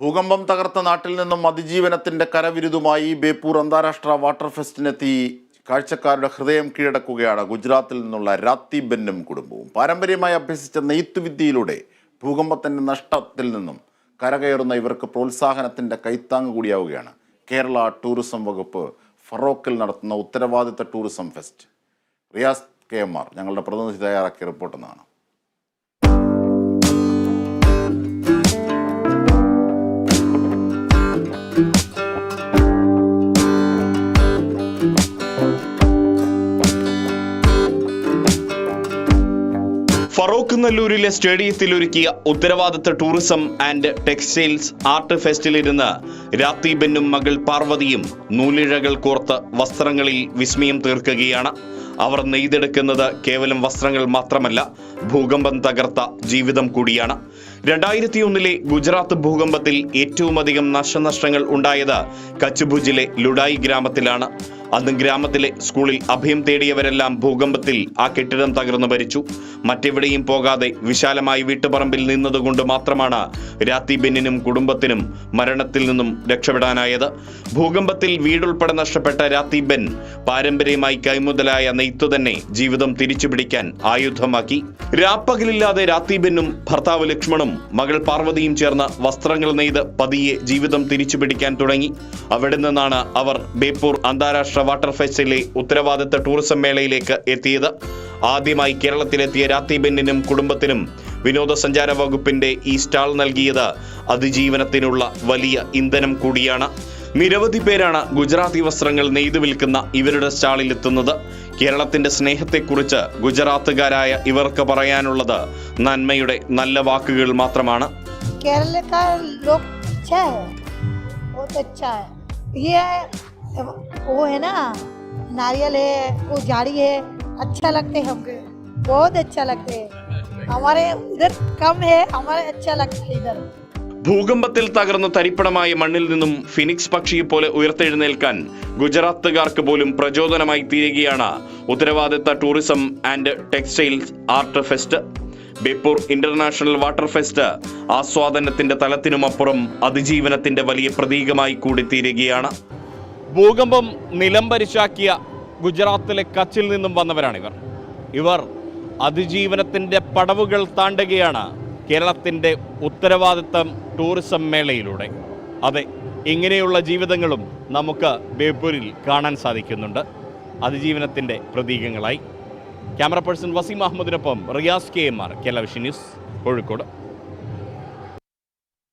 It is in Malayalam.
ഭൂകമ്പം തകർത്ത നാട്ടിൽ നിന്നും അതിജീവനത്തിന്റെ കരവിരുതുമായി ബേപ്പൂർ അന്താരാഷ്ട്ര വാട്ടർ ഫെസ്റ്റിനെത്തി കാഴ്ചക്കാരുടെ ഹൃദയം കീഴടക്കുകയാണ് ഗുജറാത്തിൽ നിന്നുള്ള രാത്തി ബെന്നും കുടുംബവും. പാരമ്പര്യമായി അഭ്യസിച്ച നെയ്ത്തുവിദ്യയിലൂടെ ഭൂകമ്പത്തിന്റെ നഷ്ടത്തിൽ നിന്നും കരകയറുന്ന ഇവർക്ക് പ്രോത്സാഹനത്തിന്റെ കൈത്താങ് കൂടിയാവുകയാണ്. കേരള ടൂറിസം വകുപ്പ് ഫറോക്കിൽ നടത്തുന്ന ഉത്തരവാദിത്ത tourism fest. Riyas K M R ഞങ്ങളുടെ പ്രതിനിധി തയ്യാറാക്കിയ റിപ്പോർട്ട് എന്നാണ്. ഫറൂഖ് നല്ലൂരിലെ സ്റ്റേഡിയത്തിൽ ഒരുക്കിയ ഉത്തരവാദിത്ത ടൂറിസം ആൻഡ് ടെക്സ്റ്റൈൽസ് ആർട്ട് ഫെസ്റ്റിലിരുന്ന് രാത്തി മകൾ പാർവതിയും നൂലിഴകൾ കോർത്ത് വസ്ത്രങ്ങളിൽ വിസ്മയം തീർക്കുകയാണ്. അവർ നെയ്തെടുക്കുന്നത് കേവലം വസ്ത്രങ്ങൾ മാത്രമല്ല ഭൂകമ്പം തകർത്ത ജീവിതം കൂടിയാണ്. രണ്ടായിരത്തി ഒന്നിലെ ഗുജറാത്ത് ഭൂകമ്പത്തിൽ ഏറ്റവുമധികം നാശനഷ്ടങ്ങൾ ഉണ്ടായത് കച്ചുഭുജിലെ ലുഡായി ഗ്രാമത്തിലാണ്. അന്ന് ഗ്രാമത്തിലെ സ്കൂളിൽ അഭയം തേടിയവരെല്ലാം ഭൂകമ്പത്തിൽ ആ കെട്ടിടം തകർന്നു ഭരിച്ചു. മറ്റെവിടെയും പോകാതെ വിശാലമായി വീട്ടുപറമ്പിൽ നിന്നതുകൊണ്ട് മാത്രമാണ് രാത്തി ബെന്നിനും കുടുംബത്തിനും മരണത്തിൽ നിന്നും രക്ഷപ്പെടാനായത്. ഭൂകമ്പത്തിൽ വീടുൾപ്പെടെ നഷ്ടപ്പെട്ട രാത്തി ബെൻ പാരമ്പര്യമായി കൈമുതലായ നെയ്ത്തു തന്നെ ജീവിതം തിരിച്ചുപിടിക്കാൻ ആയുധമാക്കി. രാപ്പകലില്ലാതെ രാത്തി ബെന്നും ഭർത്താവ് ലക്ഷ്മണും മകൾ പാർവതിയും ചേർന്ന് വസ്ത്രങ്ങൾ നെയ്ത് പതിയെ ജീവിതം തിരിച്ചുപിടിക്കാൻ തുടങ്ങി. അവിടെ നിന്നാണ് അവർ ബേപ്പൂർ അന്താരാഷ്ട്ര വാട്ടർ ഫെസ്റ്റിലെ ഉത്തരവാദിത്ത ടൂറിസം മേളയിലേക്ക് എത്തിയത്. ആദ്യമായി കേരളത്തിലെത്തിയ രാത്തി ബെന്നിനും കുടുംബത്തിനും വിനോദസഞ്ചാര വകുപ്പിന്റെ ഈ സ്റ്റാൾ നൽകിയത് അതിജീവനത്തിനുള്ള വലിയ ഇന്ധനം കൂടിയാണ്. നിരവധി പേരാണ് ഗുജറാത്തി വസ്ത്രങ്ങൾ നെയ്തു വിൽക്കുന്ന ഇവരുടെ സ്റ്റാളിൽ എത്തുന്നത്. കേരളത്തിന്റെ സ്നേഹത്തെക്കുറിച്ച് ഗുജറാത്തുകാരായ ഇവർക്ക് പറയാനുള്ളത് നന്മയുടെ നല്ല വാക്കുകൾ മാത്രമാണ്. കേരളക്കാർ का लोग अच्छा है बहुत अच्छा है ये वो है ना नारियल है वो झाड़ी है अच्छा लगते हैं हमको बहुत अच्छा लगते हैं हमारे उधर कम है हमारे अच्छा लगता है इधर ഭൂകമ്പത്തിൽ തകർന്ന് തരിപ്പണമായ മണ്ണിൽ നിന്നും ഫിനിക്സ് പക്ഷിയെ പോലെ ഉയർത്തെഴുന്നേൽക്കാൻ ഗുജറാത്തുകാർക്ക് പോലും പ്രചോദനമായി തീരുകയാണ് ഉത്തരവാദിത്ത tourism and textiles art fest Beypore international water fest ആസ്വാദനത്തിന്റെ തലത്തിനുമപ്പുറം അതിജീവനത്തിന്റെ വലിയ പ്രതീകമായി കൂടി തീരുകയാണ് ഭൂകമ്പം നിലംപരിശാക്കിയ ഗുജറാത്തിലെ കച്ചിൽ നിന്നും വന്നവരാണിവർ. ഇവർ അതിജീവനത്തിന്റെ പടവുകൾ താണ്ടുകയാണ് കേരളത്തിന്റെ ഉത്തരവാദിത്തം ടൂറിസം മേളയിലൂടെ. അതെ ഇങ്ങനെയുള്ള ജീവിതങ്ങളും നമുക്ക് ബേപ്പൂരിൽ കാണാൻ സാധിക്കുന്നുണ്ട്. അതിജീവനത്തിന്റെ പ്രതീകങ്ങളായി. Camera person Waseem അഹമ്മദിനൊപ്പം Riyas K M R Kerala vision news Kozhikode.